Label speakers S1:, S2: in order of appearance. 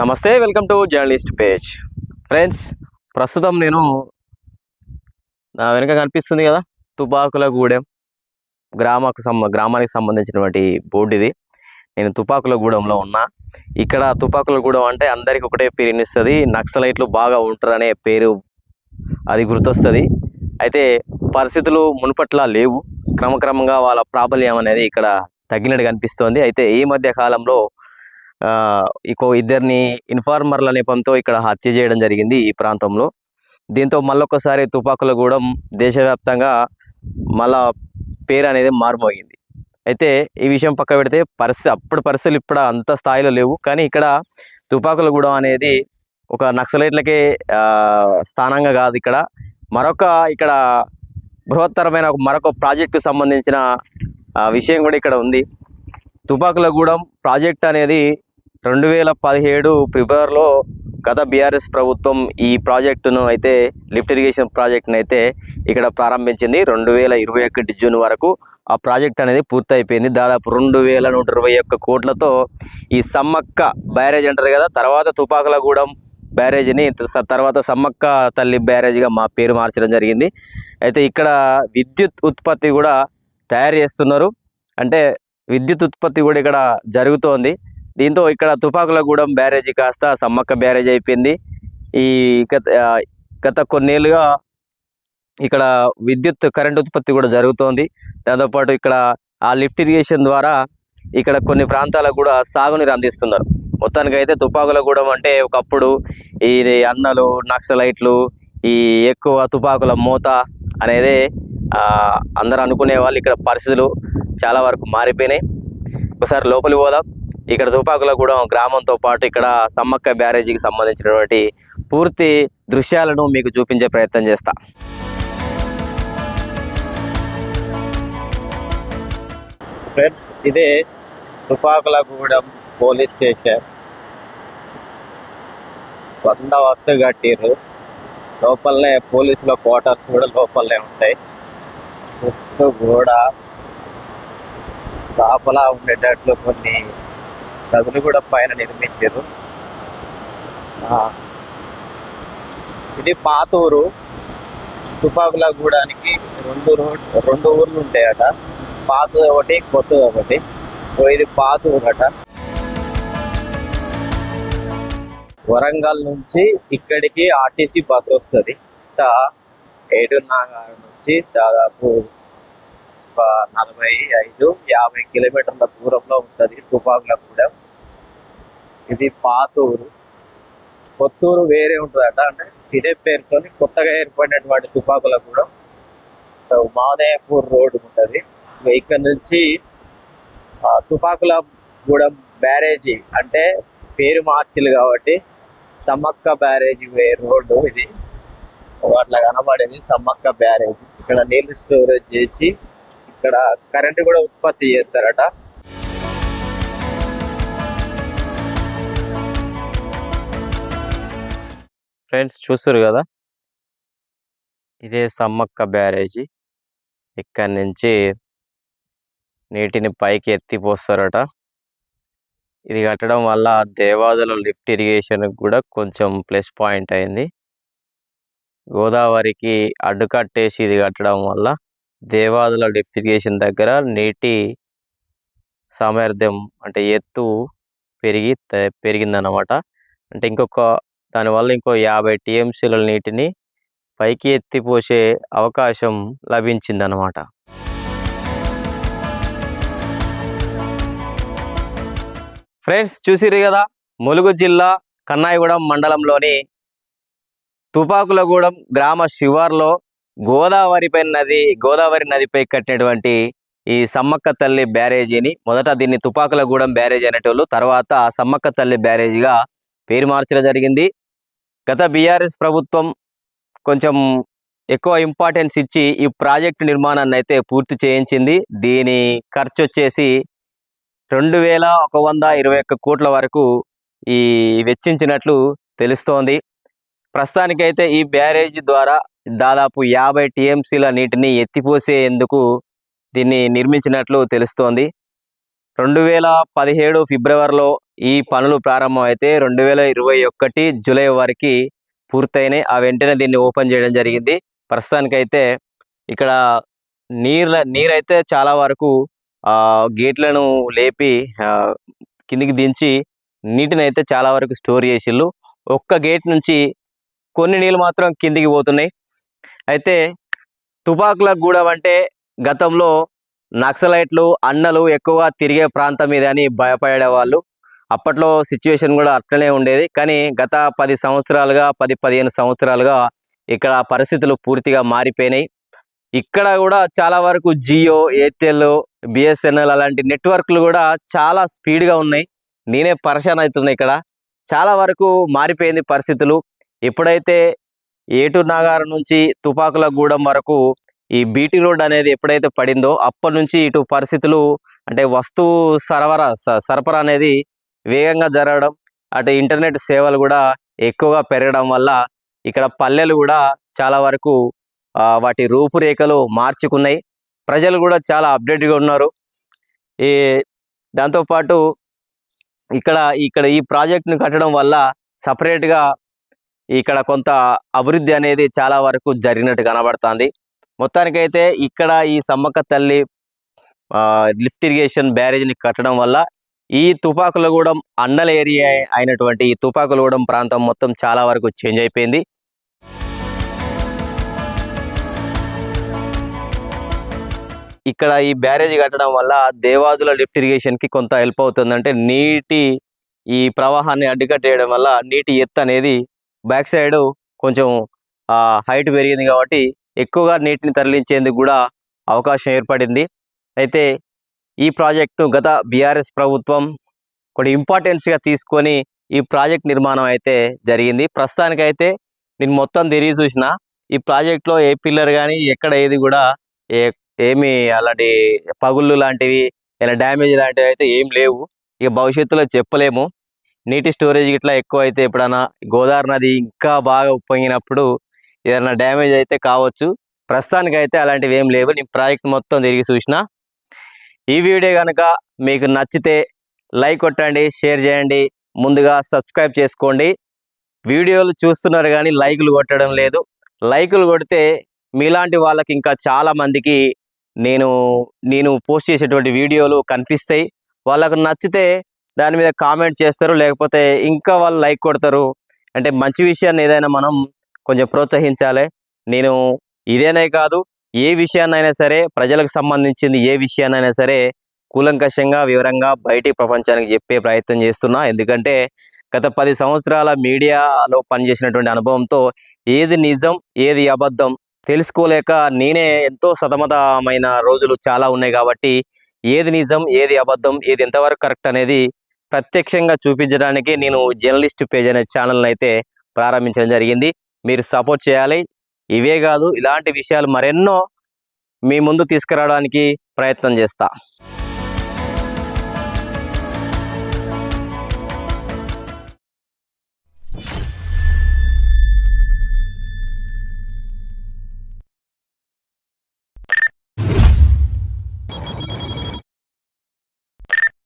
S1: నమస్తే welcome to journalist page. Friends ప్రస్తుతం నేను నా వెనుక కనిపిస్తుంది కదా తుపాకుల గూడెం. గ్రామకు సంబ గ్రామానికి సంబంధించినటువంటి బోర్డు ఇది. నేను తుపాకుల గూడెంలో ఉన్నా. ఇక్కడ తుపాకుల గూడెం అంటే అందరికి ఒకటే పేరు వినిస్తుంది నక్సలైట్లు బాగా ఉంటారనే పేరు అది గుర్తొస్తుంది. అయితే పరిస్థితులు మునుపట్లా లేవు. క్రమక్రమంగా వాళ్ళ ప్రాబల్యం అనేది ఇక్కడ తగ్గినట్టు కనిపిస్తోంది. అయితే ఈ మధ్య కాలంలో ఇంకో ఇద్దరిని ఇన్ఫార్మర్ల నెపంతో ఇక్కడ హత్య చేయడం జరిగింది ఈ ప్రాంతంలో. దీంతో మళ్ళొకసారి తుపాకుల గూడెం దేశవ్యాప్తంగా మళ్ళా పేరు అనేది మారుమోగింది. అయితే ఈ విషయం పక్క పెడితే పరిస్థితి అప్పుడు పరిస్థితులు ఇప్పుడు అంత స్థాయిలో లేవు. కానీ ఇక్కడ తుపాకుల గూడెం అనేది ఒక నక్సలైట్లకే ఆ, స్థానంగా కాదు ఇక్కడ. మరొక ఇక్కడ బృహత్తరమైన ఒక మరొక ప్రాజెక్టుకు సంబంధించిన విషయం కూడా ఇక్కడ ఉంది. తుపాకుల గూడెం ప్రాజెక్ట్ అనేది రెండు వేల పదిహేడు ఫిబ్రవరిలో గత బీఆర్ఎస్ ప్రభుత్వం ఈ ప్రాజెక్టును అయితే లిఫ్ట్ ఇరిగేషన్ ప్రాజెక్టును అయితే ఇక్కడ ప్రారంభించింది. రెండు వేల ఇరవై ఒకటి జూన్ వరకు ఆ ప్రాజెక్ట్ అనేది పూర్తయిపోయింది. దాదాపు రెండు వేల నూట ఇరవై ఒక్క కోట్లతో ఈ సమ్మక్క బ్యారేజ్ అంటారు కదా తర్వాత తుపాకులగూడెం బ్యారేజ్ని తర్వాత సమ్మక్క తల్లి బ్యారేజ్గా మా పేరు మార్చడం జరిగింది. అయితే ఇక్కడ విద్యుత్ ఉత్పత్తి కూడా తయారు చేస్తున్నారు. అంటే విద్యుత్ ఉత్పత్తి కూడా ఇక్కడ జరుగుతోంది. దీంతో ఇక్కడ తుపాకులగూడెం బ్యారేజీ కాస్త సమ్మక్క బ్యారేజ్ అయిపోయింది. ఈ గత గత కొన్నేళ్ళుగా ఇక్కడ విద్యుత్ కరెంట్ ఉత్పత్తి కూడా జరుగుతోంది. దాంతోపాటు ఇక్కడ ఆ లిఫ్ట్ ఇరిగేషన్ ద్వారా ఇక్కడ కొన్ని ప్రాంతాలకు కూడా సాగునీరు అందిస్తున్నారు. మొత్తానికి అయితే తుపాకులగూడెం అంటే ఒకప్పుడు ఈ అన్నలు నక్సలైట్లు ఈ ఎక్కువ తుపాకుల మూత అనేది అందరూ అనుకునే వాళ్ళు ఇక్కడ పరిస్థితులు చాలా వరకు మారిపోయినాయి. ఒకసారి లోపలికి పోదాం. ఇక్కడ తుపాకులగూడెం గ్రామంతో పాటు ఇక్కడ సమ్మక్క బ్యారేజీకి సంబంధించినటువంటి పూర్తి దృశ్యాలను మీకు చూపించే ప్రయత్నం చేస్తా. ఫ్రెండ్స్ ఇదే తుపాకులగూడెం పోలీస్ స్టేషన్. వంద వస్తు కట్టిర్రు. లోపలనే పోలీసుల క్వార్టర్స్ కూడా లోపలనే ఉంటాయి. చుట్టూ కూడా లోపల ఉండేటట్లు కొన్ని గదులు కూడా పైన నిర్మించారు. ఇది పాతూరు. తుపాకుల గూడానికి రెండు రోడ్ రెండు ఊర్లు ఉంటాయట. పాతది ఒకటి కొత్తది ఒకటి. ఇది పాతూరు అట వరంగల్ నుంచి ఇక్కడికి ఆర్టీసీ బస్సు వస్తుంది. ఏడున్నర నుంచి దాదాపు ఒక నలభై ఐదు యాభై కిలోమీటర్ల దూరంలో ఉంటుంది తుపాకులగూడెం ఇది పాతూరు. కొత్తూరు వేరే ఉంటుందట అంటే ఇదే పేరుతో కొత్తగా ఏర్పడినటువంటి తుపాకులగూడెం సో మాదేపూర్ రోడ్ ఉంటుంది. ఇక్కడ నుంచి తుపాకుల తుపాకులగూడెం బ్యారేజీ అంటే పేరు మార్చిలు కాబట్టి సమ్మక్క బ్యారేజీ వే రోడ్డు ఇది. అట్లా కనబడేది సమ్మక్క బ్యారేజ్. ఇక్కడ నీళ్ళు స్టోరేజ్ చేసి ఇక్కడ కరెంట్ కూడా ఉత్పత్తి చేస్తారట. ఫ్రెండ్స్ చూస్తారు కదా? ఇదే సమ్మక్క బ్యారేజీ. ఇక్కడి నుంచి నీటిని పైకి ఎత్తిపోస్తారట. ఇది కట్టడం వల్ల దేవాదుల లిఫ్ట్ ఇరిగేషన్ కూడా కొంచెం ప్లస్ పాయింట్ అయింది. గోదావరికి అడ్డుకట్టేసి ఇది కట్టడం వల్ల దేవాదుల లిఫ్ట్ దగ్గర నీటి సామర్థ్యం అంటే ఎత్తు పెరిగి పెరిగిందన్నమాట. అంటే ఇంకొక దానివల్ల ఇంకో యాభై టీఎంసీల నీటిని పైకి ఎత్తిపోసే అవకాశం లభించిందన్నమాట. ఫ్రెండ్స్ చూసిరు కదా ములుగు జిల్లా కన్నాయిగూడెం మండలంలోని తుపాకులగూడెం గ్రామ శివార్లో గోదావరిపై నది గోదావరి నదిపై కట్టినటువంటి ఈ సమ్మక్క తల్లి బ్యారేజీని మొదట దీన్ని తుపాకులగూడెం బ్యారేజ్ అనేటోళ్ళు తర్వాత సమ్మక్క తల్లి బ్యారేజీగా పేరు మార్చడం జరిగింది. గత బీఆర్ఎస్ ప్రభుత్వం కొంచెం ఎక్కువ ఇంపార్టెన్స్ ఇచ్చి ఈ ప్రాజెక్టు నిర్మాణాన్ని అయితే పూర్తి చేయించింది. దీని ఖర్చు వచ్చేసి రెండు వేల ఒక వంద ఇరవై ఒక్క కోట్ల వరకు ఈ వెచ్చించినట్లు తెలుస్తోంది. ప్రస్తుతానికైతే ఈ బ్యారేజ్ ద్వారా దాదాపు యాభై టీఎంసీల నీటిని ఎత్తిపోసేందుకు దీన్ని నిర్మించినట్లు తెలుస్తోంది. రెండు వేల పదిహేడు ఫిబ్రవరిలో ఈ పనులు ప్రారంభం అయితే రెండు వేల ఇరవై ఒకటి జూలై వరకు పూర్తయినాయి. ఆ వెంటనే దీన్ని ఓపెన్ చేయడం జరిగింది. ప్రస్తుతానికైతే ఇక్కడ నీళ్ళ నీరైతే చాలా వరకు ఆ గేట్లను లేపి కిందికి దించి నీటిని అయితే చాలా వరకు స్టోర్ చేసిళ్ళు. ఒక్క గేట్ నుంచి కొన్ని నీళ్ళు మాత్రం కిందికి పోతున్నాయి. అయితే తుపాకుల గూడెం అంటే గతంలో నక్సలైట్లు అన్నలు ఎక్కువగా తిరిగే ప్రాంతం ఇది అని భయపడేవాళ్ళు. అప్పట్లో సిచ్యువేషన్ కూడా అట్లనే ఉండేది. కానీ గత పది సంవత్సరాలుగా పది పదిహేను సంవత్సరాలుగా ఇక్కడ పరిస్థితులు పూర్తిగా మారిపోయినాయి. ఇక్కడ కూడా చాలా వరకు జియో ఎయిర్టెల్ బిఎస్ఎన్ఎల్ అలాంటి నెట్వర్క్లు కూడా చాలా స్పీడ్గా ఉన్నాయి. నేనే పరేషాన్ అవుతున్నాయి ఇక్కడ. చాలా వరకు మారిపోయింది పరిస్థితులు. ఎప్పుడైతే ఏటూరు నాగారం నుంచి తుపాకుల గూడెం వరకు ఈ బీటీ రోడ్ అనేది ఎప్పుడైతే పడిందో అప్పటి నుంచి ఇటు పరిస్థితులు అంటే వస్తువు సరఫరా సరఫరా అనేది వేగంగా జరగడం అటు ఇంటర్నెట్ సేవలు కూడా ఎక్కువగా పెరగడం వల్ల ఇక్కడ పల్లెలు కూడా చాలా వరకు ఆ, వాటి రూపురేఖలు మార్చుకున్నాయి. ప్రజలు కూడా చాలా అప్డేట్గా ఉన్నారు. ఈ దాంతోపాటు ఇక్కడ ఇక్కడ ఈ ప్రాజెక్ట్ను కట్టడం వల్ల సపరేట్గా ఇక్కడ కొంత అభివృద్ధి అనేది చాలా వరకు జరిగినట్టు కనబడుతుంది. మొత్తానికైతే ఇక్కడ ఈ సమ్మక్క తల్లి ఆ, లిఫ్ట్ ఇరిగేషన్ బ్యారేజ్ని కట్టడం వల్ల ఈ తుపాకులగూడెం అన్నల ఏరియా అయినటువంటి ఈ తుపాకులగూడెం ప్రాంతం మొత్తం చాలా వరకు చేంజ్ అయిపోయింది. ఇక్కడ ఈ బ్యారేజ్ కట్టడం వల్ల దేవాదుల లిఫ్ట్ ఇరిగేషన్కి కొంత హెల్ప్ అవుతుంది అంటే నీటి ఈ ప్రవాహాన్ని అడ్డుకట్టేయడం వల్ల నీటి ఎత్తు అనేది బ్యాక్ సైడ్ కొంచెం హైట్ పెరిగింది కాబట్టి ఎక్కువగా నీటిని తరలించేందుకు కూడా అవకాశం ఏర్పడింది. అయితే ఈ ప్రాజెక్టు గత బీఆర్ఎస్ ప్రభుత్వం కొన్ని ఇంపార్టెన్స్గా తీసుకొని ఈ ప్రాజెక్ట్ నిర్మాణం అయితే జరిగింది. ప్రస్తుతానికైతే నేను మొత్తం తిరిగి చూసిన ఈ ప్రాజెక్ట్లో ఏ పిల్లర్ కానీ ఎక్కడ ఏది కూడా ఏ ఏమి అలాంటి పగుళ్ళు లాంటివి ఇలా డ్యామేజ్ లాంటివి అయితే ఏం లేవు. ఇక భవిష్యత్తులో చెప్పలేము. నీటి స్టోరేజ్ ఇట్లా ఎక్కువ అయితే ఎప్పుడైనా గోదావరి నది ఇంకా బాగా ఉప్పొంగినప్పుడు ఏదైనా డ్యామేజ్ అయితే కావచ్చు. ప్రస్తుతానికి అయితే అలాంటివి ఏం లేవు. నేను ప్రాజెక్ట్ మొత్తం తిరిగి చూసిన. ఈ వీడియో కనుక మీకు నచ్చితే లైక్ కొట్టండి షేర్ చేయండి ముందుగా సబ్స్క్రైబ్ చేసుకోండి. వీడియోలు చూస్తున్నారు కానీ లైకులు కొట్టడం లేదు. లైకులు కొడితే మీలాంటి వాళ్ళకి ఇంకా చాలా మందికి నేను నేను పోస్ట్ చేసేటువంటి వీడియోలు కనిపిస్తాయి. వాళ్ళకు నచ్చితే దాని మీద కామెంట్ చేస్తారు లేకపోతే ఇంకా వాళ్ళు లైక్ కొడతారు. అంటే మంచి విషయాన్ని ఏదైనా మనం కొంచెం ప్రోత్సహించాలి. నేను ఇదేనే కాదు ఏ విషయాన్నైనా సరే ప్రజలకు సంబంధించింది ఏ విషయాన్నైనా సరే కూలంకషంగా వివరంగా బయటి ప్రపంచానికి చెప్పే ప్రయత్నం చేస్తున్నా. ఎందుకంటే గత పది సంవత్సరాల మీడియాలో పనిచేసినటువంటి అనుభవంతో ఏది నిజం ఏది అబద్ధం తెలుసుకోలేక నేనే ఎంతో సతమతమైన రోజులు చాలా ఉన్నాయి కాబట్టి ఏది నిజం ఏది అబద్ధం ఏది ఎంతవరకు కరెక్ట్ అనేది ప్రత్యక్షంగా చూపించడానికి నేను జర్నలిస్ట్ పేజ్ అనే ఛానల్ని అయితే ప్రారంభించడం జరిగింది. మీరు సపోర్ట్ చేయాలి. ఇవే కాదు ఇలాంటి విషయాలు మరెన్నో మీ ముందు తీసుకురావడానికి ప్రయత్నం చేస్తా.